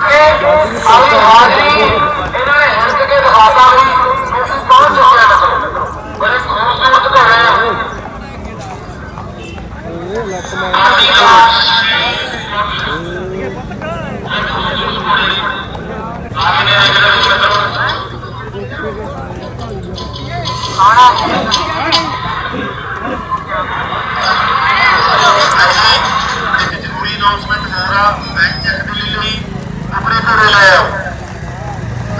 ਆਈ ਹਾਜ਼ਰੀ ਇਹਨਾਂ ਨੇ ਹਿੰਦ ਕੇ ਦਿਖਾਤਾ ਵੀ ਅਸੀਂ ਪਹੁੰਚ ਚੁੱਕੇ ਹਾਂ ਬੜੇ ਖੂਬਸੂਰਤ ਘੋੜੇ ਆਦੀ ਲਾਸ਼ ਆਨੇ ਅਗਲੇ ਜ਼ਰੂਰੀ ਅਨਾਉਂਸਮੈਂਟ ਹੋ ਰਿਹਾ ਬੈਂਕ ਚੈੱਕ ਦੇ ਲਈ ਆਪਣੇ ਘਰੇ ਲੈ ਆਓ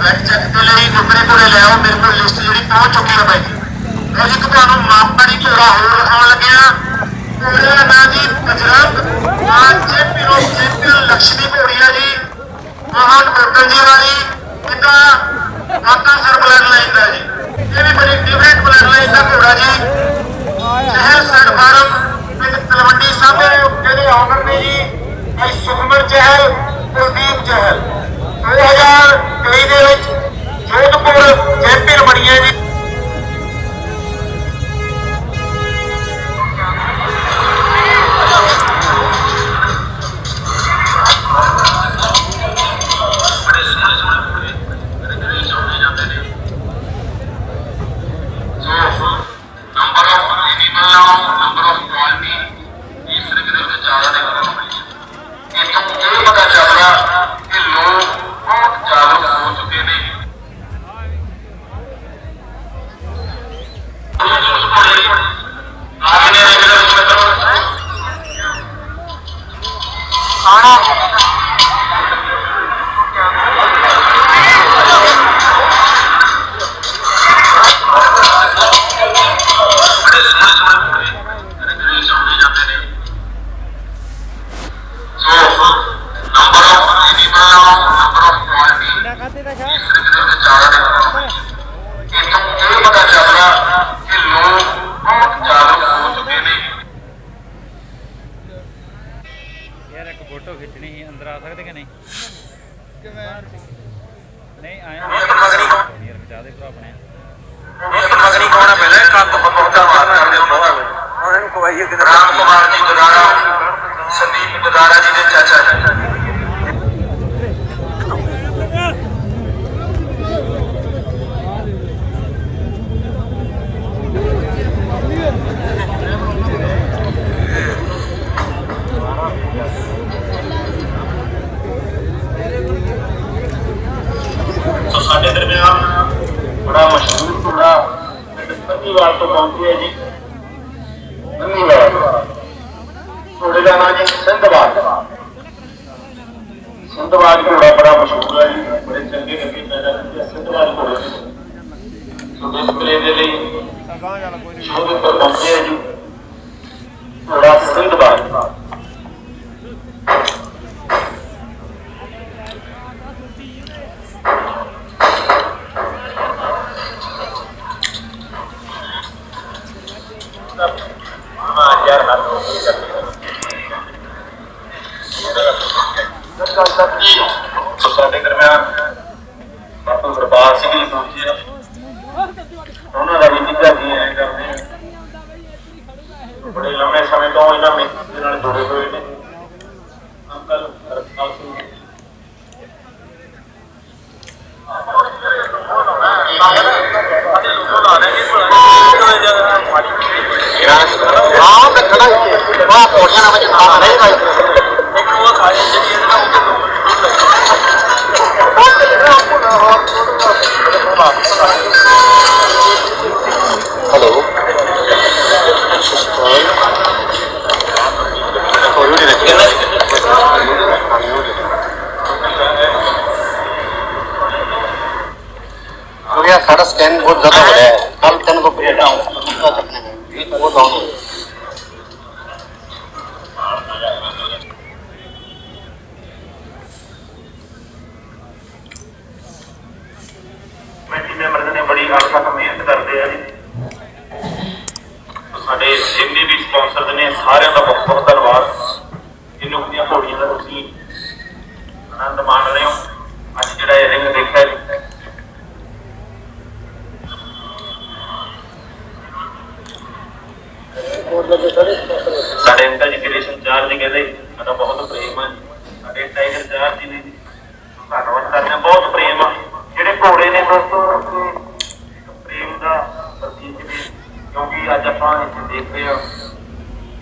ਬੈਂਕ ਚੈੱਕ ਦੇ ਲਈ ਆਪਣੇ ਘਰੇ ਲੈ ਆਓ ਮੇਰੇ ਕੋਲ ਲਿਸਟ ਜਿਹੜੀ ਪਹੁੰਚ ਚੁੱਕੀ ਹੈ ਬਾਈ ਜੀ ਇੱਕ ਤੁਹਾਨੂੰ ਮਾਪੜੀ ਘੋੜਾ ਹੋਰ ਦਿਖਾਉਣ ਲੱਗਿਆ ਘੋੜੇ ਦਾ ਜੀ ਬਜਰੰਗ ਮਾਨ ਚੈਂਪੀਅਨ ਚੈਂਪੀਅਨ ਲక్ష్ਮੀ ਘੋੜੀਆ ਜੀ ਮਹਾਨ ਮੋਟਰ ਜੀ ਵਾਲੀ ਪਿਤਾ ਮਾਤਾ ਸਰ ਬਲੱਡ ਲਾਈਨ ਦਾ ਜੀ ਇਹ ਵੀ ਬੜੀ ਡਿਫਰੈਂਟ ਬਲੱਡ ਲਾਈਨ ਦਾ ਘੋੜਾ ਜੀ ਸ਼ਹਿਰ ਸੜ ਫਾਰਮ ਪਿੰਡ ਤਲਵੰਡੀ ਸਾਬੋ ਜਿਹੜੇ ਆਨਰ ਨੇ ਜੀ ਭਾਈ ਸੁਖਮਨ ਚਹਿਲ ਕੁਲਦੀਪ ਚਹਿਲ 2023 ਦੇ ਵਿੱਚ। ਜੋਧਪੁਰ ਚੈਂਪੀਅਨ ਬਣੀਆਂ ਜੀ। ਉਹਨਾਂ ਨੂੰ ਕਵਾਈਏ ਰਾਮ ਕੁਮਾਰ ਜੀ ਗਦਾਰਾ ਸੰਦੀਪ ਗਦਾਰਾ ਜੀ ਦੇ ਚਾਚਾ ਜੀ। ਸਾਡੇ ਦਰਮਿਆਨ ਬੜਾ ਮਸ਼ਹੂਰ ਘੋੜਾ ਪਿੰਡ ਪੰਨੀਵਾਲ ਤੋਂ ਪਹੁੰਚੀ ਹੈ ਜੀ ਪੰਨੀਵਾਲ ਘੋੜੇ ਦਾ ਨਾਮ ਜੀ ਸਿੰਧਵਾਲ ਸਿੰਧਵਾਲ ਘੋੜਾ ਬੜਾ ਮਸ਼ਹੂਰ ਹੈ ਜੀ ਬੜੇ ਚੰਗੇ ਲੱਗੇ ਪੈਦਾ ਕਰਦੇ ਸਿੰਧਵਾਲ ਘੋੜੇ ਨੇ ਸੋ ਡਿਸਪਲੇ ਦੇ ਲਈ ਸ਼ੋਅ ਉੱਪਰ ਪਹੁੰਚੇ ਹੈ ਜੀ ਘੋੜਾ ਸਿੰਧਵਾਲ ਹਾਂ ਯਾਰ ਹੱਥ ਹੋ ਸੋ ਸਾਡੇ ਦਰਮਿਆਨ ਬਾਪੂ ਗੁਰਬਾਜ ਸਿੰਘ ਜੀ ਪਹੁੰਚੇ ਆ ਉਹਨਾਂ ਦਾ ਵੀ ਜਿੱਦਾਂ ਜੀ ਐ ਕਰਦੇ। ਬੜੇ ਲੰਮੇ ਸਮੇਂ ਤੋਂ ਇਹਨਾਂ ਮਿਹਨਤ ਦੇ ਨਾਲ ਜੁੜੇ ਹੋਏ ਨੇ ਅੰਕਲ ਰਤਨਾਲ ਸਿੰਘ ਜੀ। ਹਾਂ ਤੇ ਖੜਾ ਹੀ ਹੈ ਵਾਹ ਕੋਟੀਆਂ ਨਾਲ ਵਜਾ ਨਹੀਂ ਭਾਈ ਇੱਕ ਨੂੰ ਉਹ ਖਾਣੇ ਜਿਹੜੀ ਇਹਦੇ ਨਾਲ ਹੈਲੋ ਕੋਈ ਨਹੀਂ ਰੱਖਿਆ हो गया सारा स्कैन बहुत ज्यादा हो रहा है कल तेन को भेज रहा हूँ दूसरा चकने में वो डाउन हो गया ਮੈਂਬਰ ਨੇ ਮਿਹਨਤ ਕਰਦੇ ਆ ਜੀ। ਸਾਡੇ ਜਿੰਨੇ ਵੀ ਸਪਾਂਸਰ ਨੇ ਸਾਰਿਆਂ ਦਾ ਬਹੁਤ ਬਹੁਤ ਧੰਨਵਾਦ। ਇਹ ਦੀਆਂ ਘੋੜੀਆਂ ਦਾ ਤੁਸੀਂ ਆਨੰਦ ਮਾਣ ਰਹੇ ਹੋ। ਅੱਜ ਜਿਹੜਾ ਇਹ ਰਿੰਗ ਦੇਖਿਆ ਸਾਡੇ ਅੰਕਲ ਜੀ ਕ੍ਰਿਸ਼ਨ ਚਾਰ ਜੀ ਕਹਿੰਦੇ, ਸਾਡਾ ਬਹੁਤ ਪ੍ਰੇਮ ਆ ਸਾਡੇ ਟਾਈਗਰ ਚਾਰ ਜੀ ਨੇ ਧੰਨਵਾਦ ਕਰਦੇ ਬਹੁਤ ਪ੍ਰੇਮ ਆ। ਜਿਹੜੇ ਘੋੜੇ ਨੇ ਦੋਸਤੋ ਆਪਣੇ ਇੱਕ ਪ੍ਰੇਮ ਦਾ ਪ੍ਰਤੀਕ ਵੀ ਕਿਉਂਕਿ ਅੱਜ ਆਪਾਂ ਇੱਥੇ ਦੇਖ ਰਹੇ ਹਾਂ।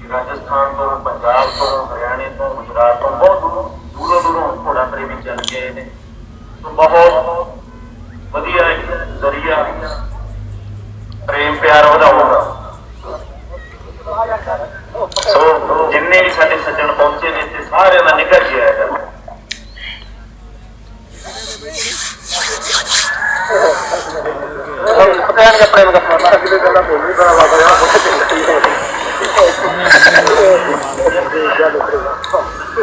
ਰਾਜਸਥਾਨ ਤੋਂ, ਪੰਜਾਬ ਤੋਂ, ਹਰਿਆਣੇ ਤੋਂ, ਗੁਜਰਾਤ ਤੋਂ ਬਹੁਤ ਦੂਰੋਂ ਦੂਰੋਂ ਦੂਰੋਂ ਘੋੜਾ ਪ੍ਰੇਮੀ ਚੱਲ ਕੇ ਆਏ ਨੇ। ਸੋ ਬਹੁਤ ਵਧੀਆ ਜ਼ਰੀਆ। ਪ੍ਰੇਮ ਪਿਆਰ ਵਧਾਉਣ ਦਾ ਸੋ ਜਿੰਨੇ ਵੀ ਸਾਡੇ ਸੱਜਣ ਪਹੁੰਚੇ ਨੇ ਤੇ ਸਾਰਿਆਂ ਦਾ ਨਿੱਘਾ ਜੀ ਆਇਆ ਹੈ ਪਤਾ ਪ੍ਰੇਮ ਦਾ ਫਰਮਾਨ ਅਗਲੇ ਗੱਲਾਂ ਬੋਲੀ ਬਣਾ ਵਾ ਗਿਆ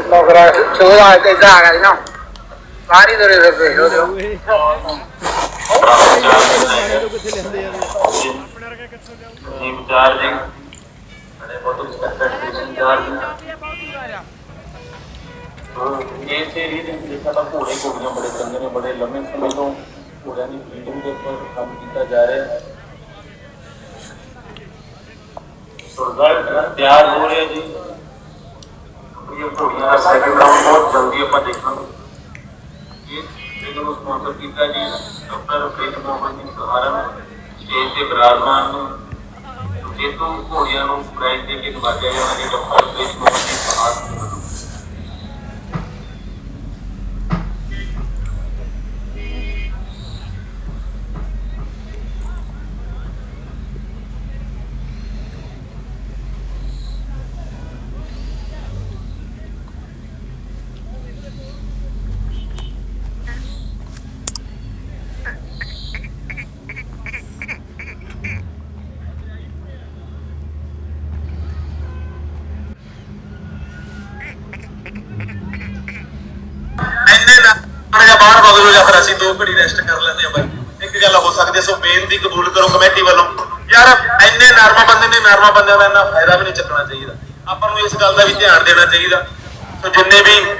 ਨੌਕਰਾ ਚੋਦਾ ਇਦਾਂ ਆ ਗਿਆ ਨਾ ਸਾਰੀ ਦਰੇ ਫਿਰਦੇ ਹੋ ਦਿਓ ਜੀ ਚਾਰ ਅਰੇ ਬਹੁਤ ਐਕਸਪੈਕਟੇਸ਼ਨ ਚਾਰ ਜੀ ਤੋ ਇਸ ਏਰੀਏ ਦੇ ਘੋੜੇ ਘੋੜੀਆਂ ਬੜੇ ਚੰਗੇ ਨੇ, ਬੜੇ ਲੰਮੇ ਸਮੇਂ ਤੋਂ ਘੋੜਿਆਂ ਦੀ ਬਰੀਡਿੰਗ ਦੇ ਉੱਪਰ ਕੰਮ ਕੀਤਾ ਜਾ ਰਿਹਾ ਹੈ। ਰਿਜ਼ਲਟ ਤਿਆਰ ਹੋ ਰਿਹਾ ਜੀ। ਇਹ ਘੋੜੀਆਂ ਦਾ ਸੈਕਿੰਡ ਰਾਊਂਡ ਬਹੁਤ ਜਲਦੀ ਆਪਾਂ ਦੇਖਾਂਗੇ। ਇਹ ਵੀਡੀਓ ਸਪਾਂਸਰ ਕੀਤਾ ਜੀ ਡਾਕਟਰ ਪ੍ਰੀਤ ਮੋਹਨ ਜੀ ਸਹਾਰਨ ਸਟੇਜ ਤੇ ਬਰਾਜਮਾਨ ਨੂੰ। ਜੇਤੂ ਘੋੜੀਆਂ ਨੂੰ ਪ੍ਰਾਈਜ਼ ਦੇ ਕੇ ਨਵਾਜਿਆ ਜਾਣਾ ਜੀ, ਡਾਕਟਰ ਪ੍ਰੀਤ ਮੋਹਨ ਜੀ ਸਹਾਰਨ ਇੰਨੇ ਨਾ ਥੋੜਾ ਜਿਹਾ ਬਾਹਰ ਬਦਲੋ ਅਸੀਂ ਦੋ ਘੜੀ ਰੈਸਟ ਕਰ ਲੈਂਦੇ ਆ ਬਾਈ। ਇੱਕ ਗੱਲ ਹੋ ਸਕਦੀ ਸੋ ਬੇਨਤੀ ਕਬੂਲ ਕਰੋ ਕਮੇਟੀ ਵੱਲੋਂ। ਯਾਰ, ਇੰਨੇ ਨਰਮਾ ਬੰਦੇ ਨੇ ਨਰਮਾ ਬੰਦਿਆਂ ਦਾ ਇੰਨਾ ਫਾਇਦਾ ਵੀ ਨਹੀਂ ਚੱਕਣਾ ਚਾਹੀਦਾ। ਆਪਾਂ ਨੂੰ ਇਸ ਗੱਲ ਦਾ ਵੀ ਧਿਆਨ ਦੇਣਾ ਚਾਹੀਦਾ। ਸੋ ਜਿੰਨੇ ਵੀ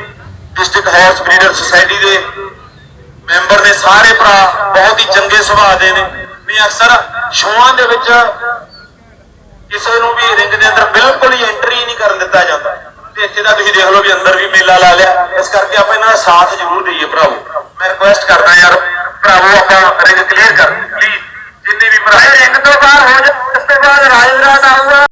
ਡਿਸਟ੍ਰਿਕਟ ਹਾਰਸ ਬਰੀਡਰ ਸੁਸਾਇਟੀ ਦੇ ਮੈਂਬਰ ਨੇ, ਸਾਰੇ ਭਰਾ ਬਹੁਤ ਹੀ ਚੰਗੇ ਸੁਭਾਅ ਦੇ ਨੇ। ਨਹੀਂ, ਅਕਸਰ ਸ਼ੋਆਂ ਦੇ ਵਿੱਚ ਕਿਸੇ ਨੂੰ ਵੀ ਰਿੰਗ ਦੇ ਅੰਦਰ ਬਿਲਕੁਲ ਹੀ ਐਂਟਰੀ ਨਹੀਂ ਕਰਨ ਦਿੱਤਾ ਜਾਂਦਾ। ਤੇ ਇੱਥੇ ਦਾ ਤੁਸੀਂ ਦੇਖ ਲਓ ਵੀ ਅੰਦਰ ਵੀ ਮੇਲਾ ਲਾ ਲਿਆ। ਇਸ ਕਰਕੇ ਆਪਾਂ ਇਹਨਾਂ ਦਾ ਸਾਥ ਜ਼ਰੂਰ ਦਈਏ ਭਰਾਵੋ। ਮੈਂ ਰਿਕੁਐਸਟ ਕਰਦਾ ਯਾਰ ਭਰਾਵੋ ਆਪਾਂ ਰਿੰਗ ਕਲੀਅਰ ਕਰ ਪਲੀਜ਼ ਜਿੰਨੇ ਵੀ ਮਰਾਏ ਇੱਕ ਦੋ ਵਾਰ ਹੋ ਜਾ ਉਸ ਤੋਂ ਬਾਅਦ ਰਾਜਵੀਰਾ ਆਊਗਾ